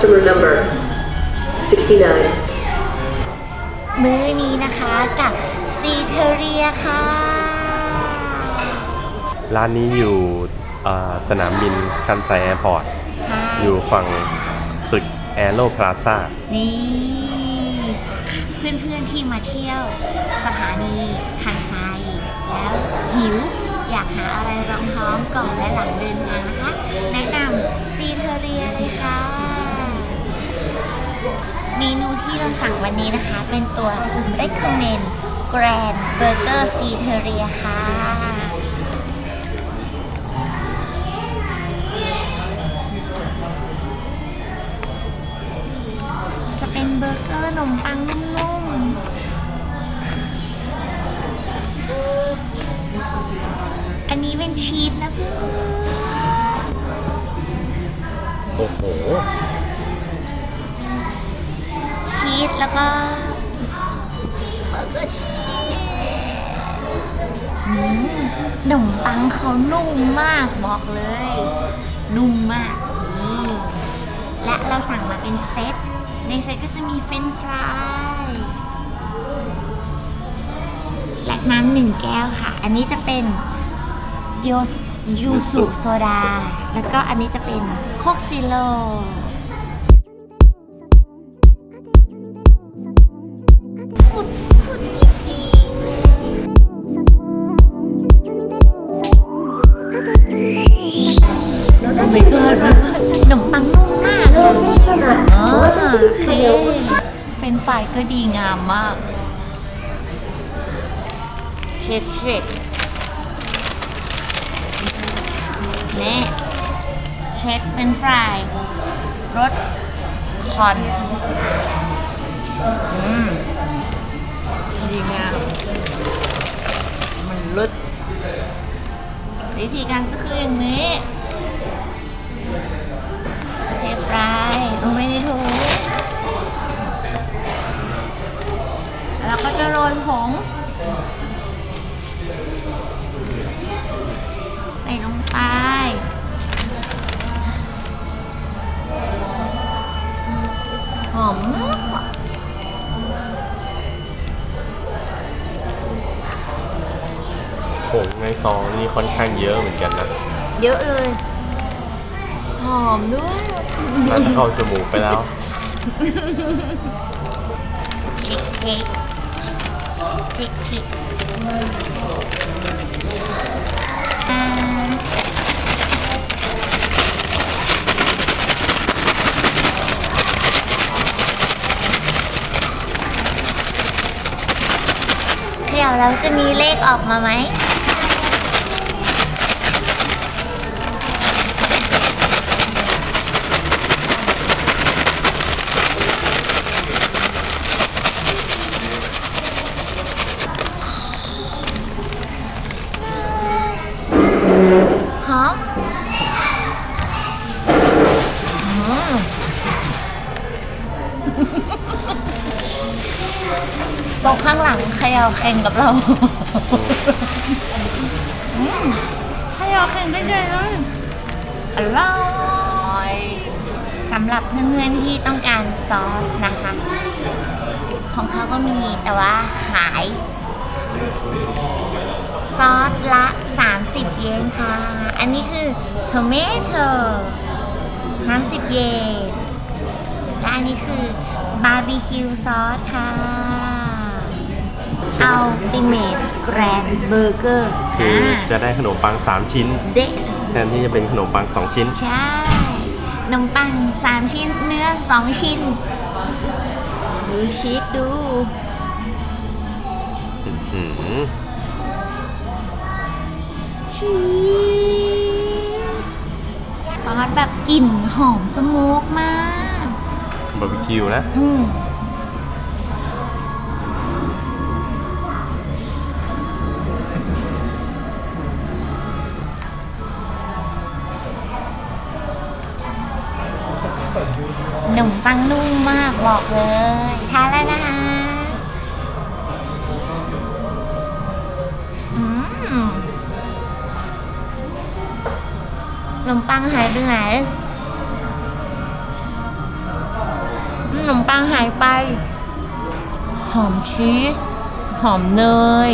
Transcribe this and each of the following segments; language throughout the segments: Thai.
Customer number 69. มื้อนี้นะคะกับซีเทเรียค่ะ ร้านนี้อยู่เอ่อสนามบินคันไซแอร์พอร์ต ใช่ อยู่ฝั่งตึกแอโรพลาซ่า นี่ เพื่อนๆที่มาเที่ยวสถานีคันไซ แล้วหิว อยากหาอะไรรองท้องก่อนและหลังเดินทางนะคะ วันนี้นะคะ เป็นตัว recommend grand burger c e t e r i a ค่ะ จะเป็นเบอร์เกอร์ขนมปังนุ่มๆ อันนี้เป็นชีสนะเพื่อนโอ้โห แล้วก็เบอร์เกอร์ชีสขนมปังเขานุ่มมากบอกเลย นุ่มมากนี่และเราสั่งมาเป็นเซต ในเซตก็จะมีเฟรนฟราย และน้ำหนึ่งแก้วค่ะ อันนี้จะเป็นโยสยูสุโซดา แล้วก็อันนี้จะเป็นโคกซิโล ก็ดีงามมาก เช็คเช็คนี่เช็คเฟรนฟรายรสคอน อืม ดีงาม มันลดวิธีการก็คืออย่างนี้ วก็จะโรยผงใส่ลงไปหอมมากผงในซองนี่ค่อนข้างเยอะเหมือนกันนะ เยอะเลย หอมด้วยน่าจะเข้าจมูกไปแล้ว เช็คเช็ค เช็คเช็คอ่าเขย่าแล้วจะมีเลขออกมาไหม โต๊ะข้างหลังเขย่าแข่งกับเราอืมเขย่าแข่งได้เลยเลยอร่อยสำหรับเพื่อนๆที่ต้องการซอสนะคะ ของเขาก็มีแต่ว่าขาย ซอสละ 30 เยนค่ะ อันนี้คือ tomato 30 เยนและอันนี้คือบาร์บีคิวซอสค่ะ Ultimate Grand Burger คือจะได้ขนมปัง 3 ชิ้น เด็ดแทนที่จะเป็นขนมปัง 2 ชิ้น ใช่นมปัง 3 ชิ้น เนื้อ 2 ชิ้น ดูชีสดูอืมชีสซอสแบบกลิ่นหอมสโมกมาก บาร์บีคิวนะ อืม ปังนุ่มมากบอกเลยทานแล้วนะคะอืมนมปังหายไปไหนขนมปังหายไป หอมชีส หอมเนย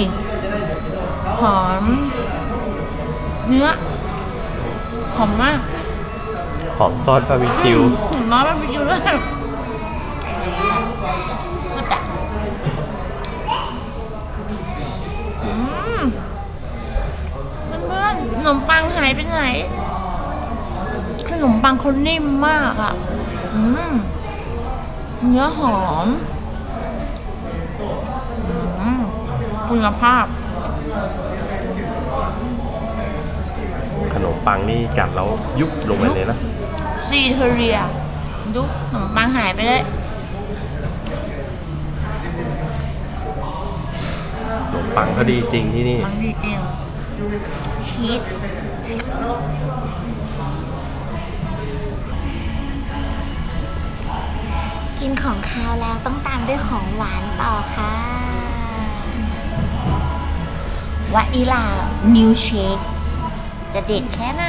หอม เนื้อ หอมมาก หอมซอสบาร์บีคิวหอมน้อยมันไปอยู่ด้วยสุดอะอืมเพื่อนๆขนมปังหายไปไหนขนมปังเขานิ่มมากอะอืมเนื้อหอมอืมคุณภาพ ขนมปังนี่กัดแล้วยุบลงไปเลยนะ ซีเทเรียดูขนมปังหายไปเลยขนมปังก็ดีจริงที่นี่ปังดีจริงชีสกินของคาวแล้วต้องตามด้วยของหวานต่อค่ะวานิลามิลเชคจะเด็ดแค่ไหน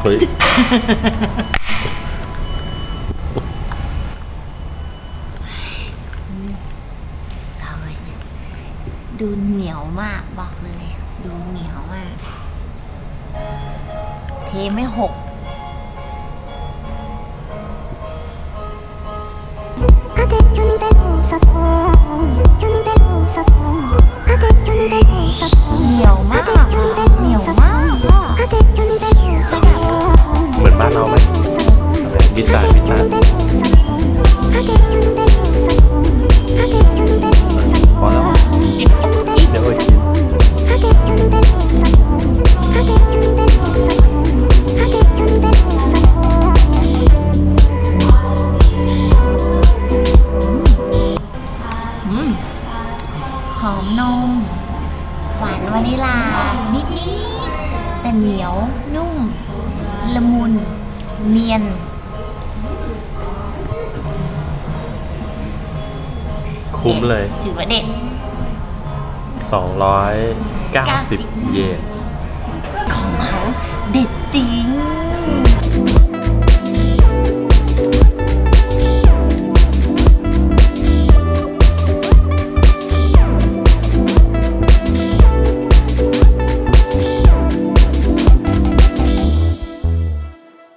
เฮ้ยดูเหนียวมากบอกเลย ดูเหนียวมาก เทไม่หกเหนียวมากเหนียวมาก เนียน คุ้มเลย ถือว่าเด็ด 290 เยน ของเขาเด็ดจริง